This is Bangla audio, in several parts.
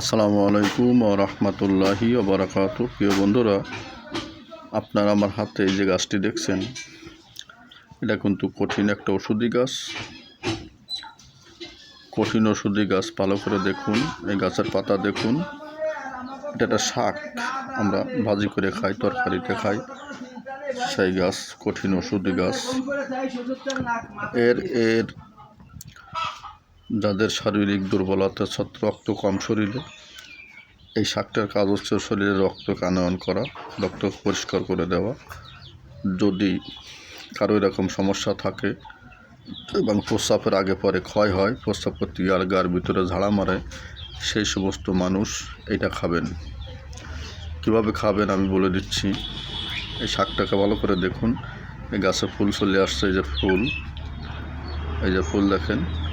আসসালামু আলাইকুম ও রহমতুল্লাহি ও বারাকাতু প্রিয় বন্ধুরা, আপনারা আমার হাতে যে গাছটি দেখছেন, এটা কিন্তু কঠিন একটা ওষুধি গাছ। কঠিন ওষুধি গাছ ভালো করে দেখুন, এই গাছের পাতা দেখুন। এটা একটা শাক, আমরা ভাজি করে খাই, তরকারিতে খাই। সেই গাছ কঠিন ওষুধি গাছ। এর এর যাদের শারীরিক দুর্বলতা রক্ত কম শরীরে, এই শাকটার কাজ হচ্ছে শরীরে রক্ত কানয়ন করা রক্ত পরিষ্কার করে দেওয়া। যদি কারও এরকম সমস্যা থাকে এবং প্রস্রাবের আগে পরে ক্ষয় হয়, প্রস্রাব করতে আর গার ভিতরে ঝাড়া মারে, সেই সমস্ত মানুষ এটা খাবেন। কীভাবে খাবেন আমি বলে দিচ্ছি। এই শাকটাকে ভালো করে দেখুন। এই গাছে ফুল চলে আসছে, এই যে ফুল। এই যে ফুল দেখেন।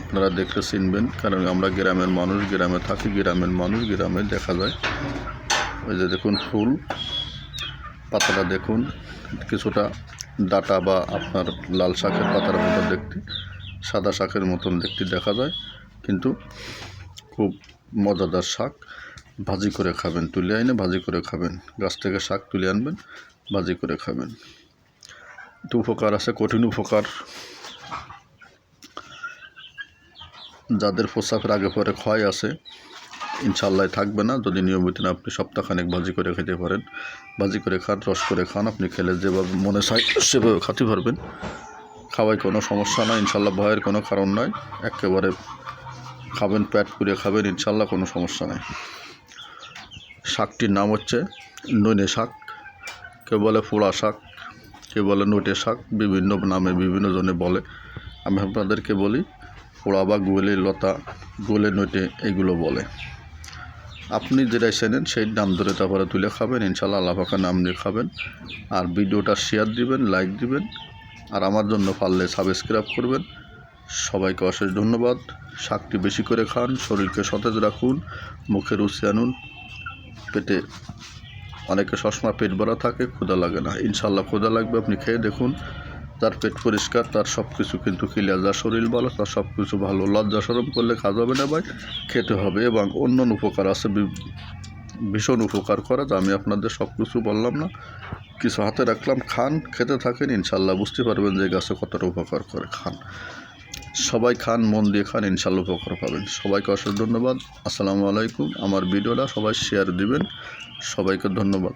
আপনারা দেখলে চিনবেন, কারণ আমরা গ্রামের মানুষ, গ্রামে থাকি, গ্রামের মানুষ, গ্রামে দেখা যায়। ওই যে দেখুন ফুল, পাতাটা দেখুন, কিছুটা ডাটা বা আপনার লাল শাকের পাতার মতো দেখতে, সাদা শাকের মতন দেখতে দেখা যায়, কিন্তু খুব মজাদার শাক। ভাজি করে খাবেন, তুলে এনে ভাজি করে খাবেন। গাছ থেকে শাক তুলে আনবেন, ভাজি করে খাবেন। একটু উপকার আছে, কঠিন উপকার। যাদের প্রস্রাবের আগে পরে ক্ষয় আছে ইনশাল্লাহ থাকবে না। যদি নিয়মিত না আপনি সপ্তাহখানেক ভাজি করে খেতে পারেন, ভাজি করে খান, রস করে খান, আপনি খেলে যেভাবে মনে চাই সেভাবে খাতে পারবেন। খাওয়ায় কোনো সমস্যা নয় ইনশাল্লাহ ভয়ের কোনো কারণ নয় একেবারে খাবেন প্যাট পুড়ে খাবেন ইনশাল্লাহ কোনো সমস্যা নেই। শাকটির নাম হচ্ছে নইনে শাক। কেউ বলে পোড়া শাক, কেউ বলে নোটে শাক, বিভিন্ন নামে বিভিন্ন জনে বলে। আমি আপনাদেরকে বলি পোড়া বা গোলে লতা, গোলে নইটে এগুলো বলে। আপনি যেটা চেনেন সেই নাম ধরে তারপরে তুলে খাবেন ইনশাল্লাহ আল্লাহ পাকা নাম দিয়ে খাবেন। আর ভিডিওটা শেয়ার দিবেন লাইক দিবেন, আর আমার জন্য পারলে সাবস্ক্রাইব করবেন। সবাইকে অশেষ ধন্যবাদ। শাকটি বেশি করে খান, শরীরকে সতেজ রাখুন, মুখে রুচি আনুন। পেটে অনেকে সবসময় পেট ভরা থাকে, ক্ষুধা লাগে না। ইনশাল্লাহ ক্ষুধা লাগবে, আপনি খেয়ে দেখুন। তার পেট পরিষ্কার, তার সব কিছু কিন্তু ক্লিয়ার যার শরীর ভালো, তার সব কিছু ভালো। লজ্জা সরম করলে কাজ হবে না ভাই, খেতে হবে এবং অন্য উপকার আছে ভীষণ উপকার করে। যা আমি আপনাদের সব কিছু বললাম না। কিছু হাতে রাখলাম, খান, খেতে থাকেন, ইনশাল্লাহ বুঝতে পারবেন যে গাছে কতটা উপকার করে খান। সবাই খান, মন দিয়ে খান, ইনশাল্লাহ উপকার পাবেন। সবাইকে অশেষ ধন্যবাদ। আসসালামু আলাইকুম। আমার ভিডিওটা সবাই শেয়ার দিবেন। সবাইকে ধন্যবাদ।